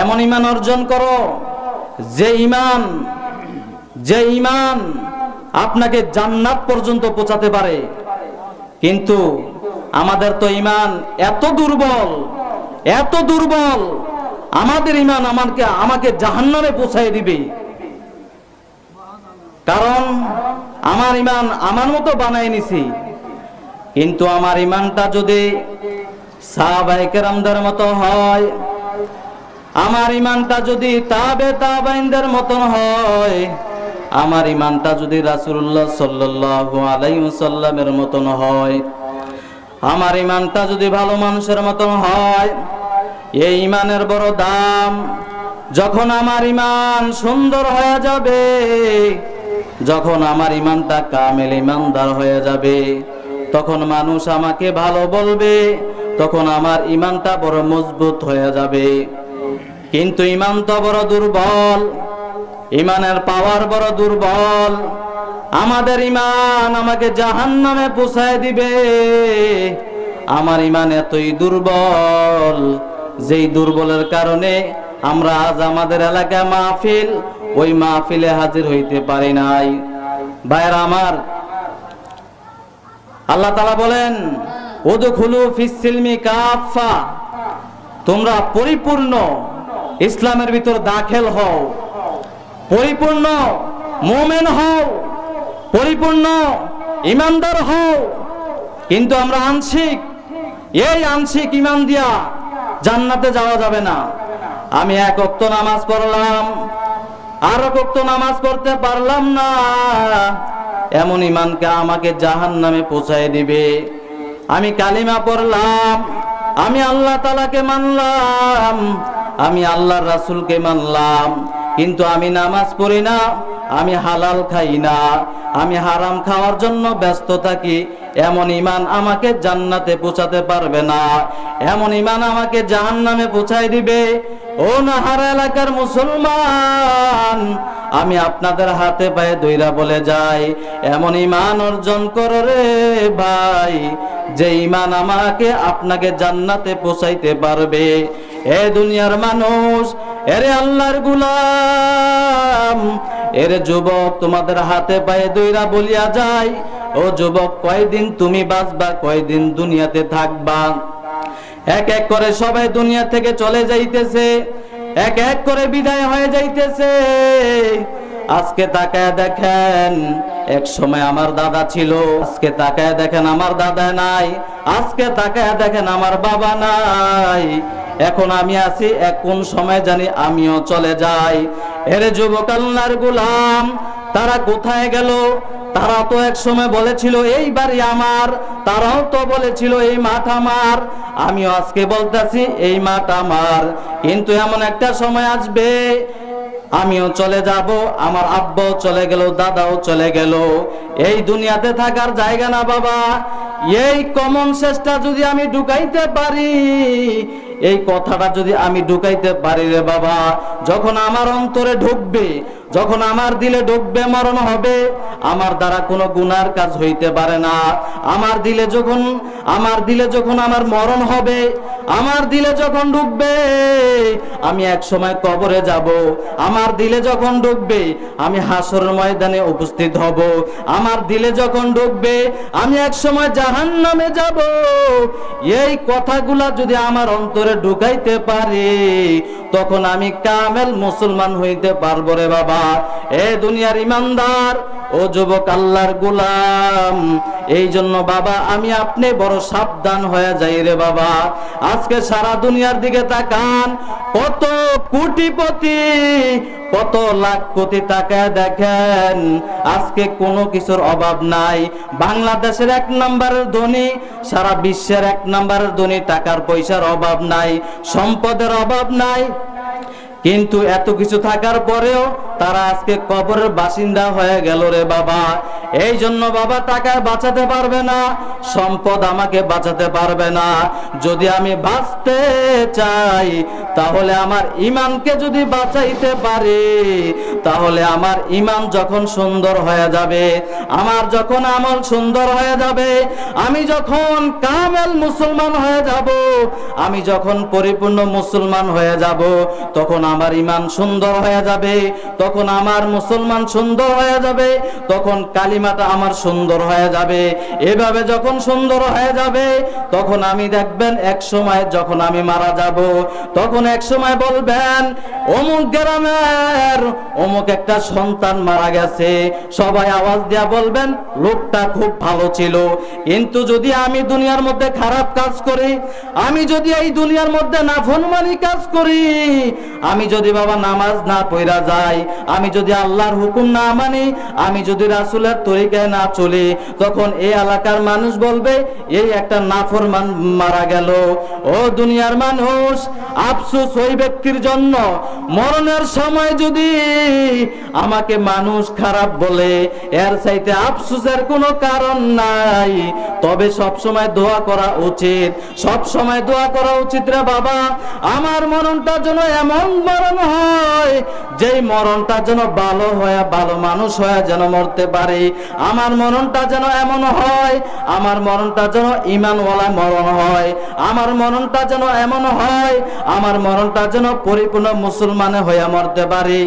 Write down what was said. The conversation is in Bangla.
এমন ইমান অর্জন করো, যে ইমান যে ইমান আপনাকে জান্নাত পর্যন্ত পৌঁছাতে পারে। কিন্তু আমাদের তো ইমান এত দুর্বল এত দুর্বল, আমাদের ইমান আমাকে আমাকে জাহান্নামে পৌঁছায় দিবে। কারণ আমার ইমান আমার মতো বানাই নিছি। কিন্তু আমার ইমানটা যদি সাহাবাইকেরামদের মতো হয় আমার ইমানটা যদি তাবে তাবাইনদের মতন হয়, আমার ইমানটা যদি রাসূলুল্লাহ সাল্লাল্লাহু আলাইহি ওয়াসাল্লামের মতন হয়, আমার ইমানটা যদি ভালো মানুষের মতন হয়, এই ইমানের বড় দাম যখন আমার ইমান সুন্দর হয়ে যাবে, যখন আমার ইমানটা কামেল ইমানদার হয়ে যাবে, তখন মানুষ আমাকে ভালো বলবে, তখন আমার ইমানটা বড় মজবুত হয়ে যাবে। কিন্তু ইমান তো বড় দুর্বল। ইমানের পাওয়ার বড় দুর্বল। আমাদের ইমান আমাকে জাহান নামে পোষায় দিবে। আমার ইমান এতই দুর্বল, যেই দুর্বলের কারণে আমরা আজ আমাদের এলাকায় মাহফিল, ওই মাহফিলে হাজির হইতে পারি নাই। ভাইরা আমার, আল্লাহ তালা বলেন ওদুখুলু ফিসিলমি কাফা তোমরা পরিপূর্ণ ইসলামের ভিতর দাখেল হও। পরিপূর্ণ মোমেন হও। পরিপূর্ণ ইমানদার হও। কিন্তু আমরা আংশিক, এই আংশিক ইমান দিয়া জান্নাতে যাওয়া যাবে না। আমি এক অক্ত নামাজ পড়লাম, আর এক অক্ত নামাজ পড়তে পারলাম না। এমন ইমানকে আমাকে জাহান নামে পৌঁছায় দিবে। আমি কালিমা পড়লাম, আমি আল্লাহ তালাকে মানলাম আমি আল্লাহর রাসূলকে মানলাম, কিন্তু আমি নামাজ পড়ি না, আমি হালাল খাই না, আমি হারাম খাওয়ার জন্য ব্যস্ত থাকি, এমন ইমান আমাকে জান্নাতে পৌঁছাতে পারবে না, এমন ইমান আমাকে জাহান্নামে পৌঁছায় দিবে। ও নাহারা এলাকার মুসলমান, আমি আপনাদের হাতে পায়ে দইরা বলে যাই, এমন ইমান অর্জন করো রে ভাই। যে ইমান আমাকে আপনাকে জান্নাতে পৌঁছাইতে পারবে। এ দুনিয়ার মানুষ, এরে আল্লাহর গুলাম, এরে যুবক তোমাদের হাতে পায়ে দইরা বলিয়া যায়, ও যুবক, কয়দিন তুমি বাঁচবা, কয়দিন দুনিয়াতে থাকবা? এক এক করে সবাই দুনিয়া থেকে চলে যাইতেছে, এক এক করে বিদায় হয়ে যাইতেছে। আজকে তাকায় দেখেন, এক সময় আমার দাদা ছিল, আজকে তাকায় দেখেন আমার দাদা নাই, আজকে তাকায় দেখেন আমার বাবা নাই। এখন আমি আছি, এক কোন সময় জানি আমিও চলে যাই। এরে যুবক আল্লাহর গুলাম, তারা কোথায় গেল? তারা তো এক সময় বলেছিল, এই বাড়ি আমার। তারাও তো বলেছিল, এই মাঠ আমার। আমিও আজকে বলতেছি, এই মাঠ আমার। কিন্তু এমন একটা সময় আসবে আমিও চলে যাব, আমার আব্বাও চলে গেল, দাদাও চলে গেল। এই দুনিয়াতে থাকার জায়গা না বাবা। এই কমন শেষটা যদি আমি ঢুকাইতে পারি, এই কথাটা যদি আমি ঢুকাইতে পারি রে বাবা, যখন আমার অন্তরে ঢুকবে যখন আমার দিলে ঢুকবে মরণ হবে, আমার দ্বারা কোনো গুনার কাজ হইতে পারে না। আমার দিলে যখন, আমার দিলে যখন আমার মরণ হবে, আমার দিলে যখন ঢুকবে আমি এক সময় কবরে যাব। আমার দিলে যখন ঢুকবে আমি হাসরের ময়দানে উপস্থিত হব। আমার দিলে যখন ঢুকবে আমি এক সময় জাহান নামে যাব। এই কথাগুলা যদি আমার অন্তরে ঢুকাইতে পারি, তখন আমি কামেল মুসলমান হইতে পারব রে বাবা। এ দুনিয়ার ইমানদার, ও যুবক আল্লাহর গোলাম। এই জন্য বাবা, আমি আপনি বড় সাবধান হয়ে যাই রে বাবা। আজকে সারা দুনিয়ার দিকে তাকান, কত কোটিপতি, কত লাখ কোটি টাকা দেখেন, আজকে কোনো কিছুর অভাব নাই। বাংলাদেশের এক নম্বরের ধনী, সারা বিশ্বের এক নম্বরের ধনী টাকার পয়সার অভাব নাই, সম্পদের অভাব নাই। কিন্তু এত কিছু থাকার পরেও তারা আজকে কবরের বাসিন্দা হয়ে গেল রে বাবা। এই জন্য বাবা টাকা বাঁচাতে পারবে না, সম্পদ আমাকে বাঁচাতে পারবে না। যদি আমি বাঁচতে চাই, তাহলে আমার ইমানকে যদি বাঁচাইতে পারি, তাহলে আমার ইমান যখন সুন্দর হয়ে যাবে, আমার যখন আমল সুন্দর হয়ে যাবে, আমি যখন কামেল মুসলমান হয়ে যাব, আমি যখন পরিপূর্ণ মুসলমান হয়ে যাব, তখন আমার ইমান সুন্দর হয়ে যাবে। তখন আমার মুসলমান সুন্দর হয়ে যাবে, তখন কালিমাটা আমার সুন্দর হয়ে যাবে। এভাবে যখন সুন্দর হয়ে যাবে, তখন আমি দেখবেন এক সময় যখন আমি মারা যাব, তখন এক সময় বলবেন, অমুক গ্রামের অমুক একটা সন্তান মারা গেছে। সবাই আওয়াজ দিয়া বলবেন, লোকটা খুব ভালো ছিল। কিন্তু যদি আমি দুনিয়ার মধ্যে খারাপ কাজ করি, আমি যদি এই দুনিয়ার মধ্যে না নাফরমানি কাজ করি, আমি যদি বাবা নামাজ না পড়া যাই আমি যদি আল্লাহর হুকুম না মানি, আমি যদি রাসূলের তরিকায় না চলি, তখন এই এলাকার মানুষ বলবে, এই একটা নাফরমান মারা গেল। ও দুনিয়ার মানুষ, আফসোস ওই ব্যক্তির জন্য। মরণের সময় যদি আমাকে মানুষ খারাপ বলে, এর চাইতে আফসোসের কোনো কারণ নাই। তবে সব সময় দোয়া করা উচিত। সব সময় দোয়া করা উচিত রে বাবা। আমার মরণটা যেন এমন মরণ হয়, যেই মরণটা যেন ভালো হয়ে, ভালো মানুষ হয়ে যেন মরতে পারে। আমার মরণটা যেন এমন হয়, আমার মরণটা যেন ইমানওয়ালা মরণ হয়। আমার মরণটা যেন এমন হয়, আমার মরণটা যেন পরিপূর্ণ মুসলমানে হয়ে মরতে পারি।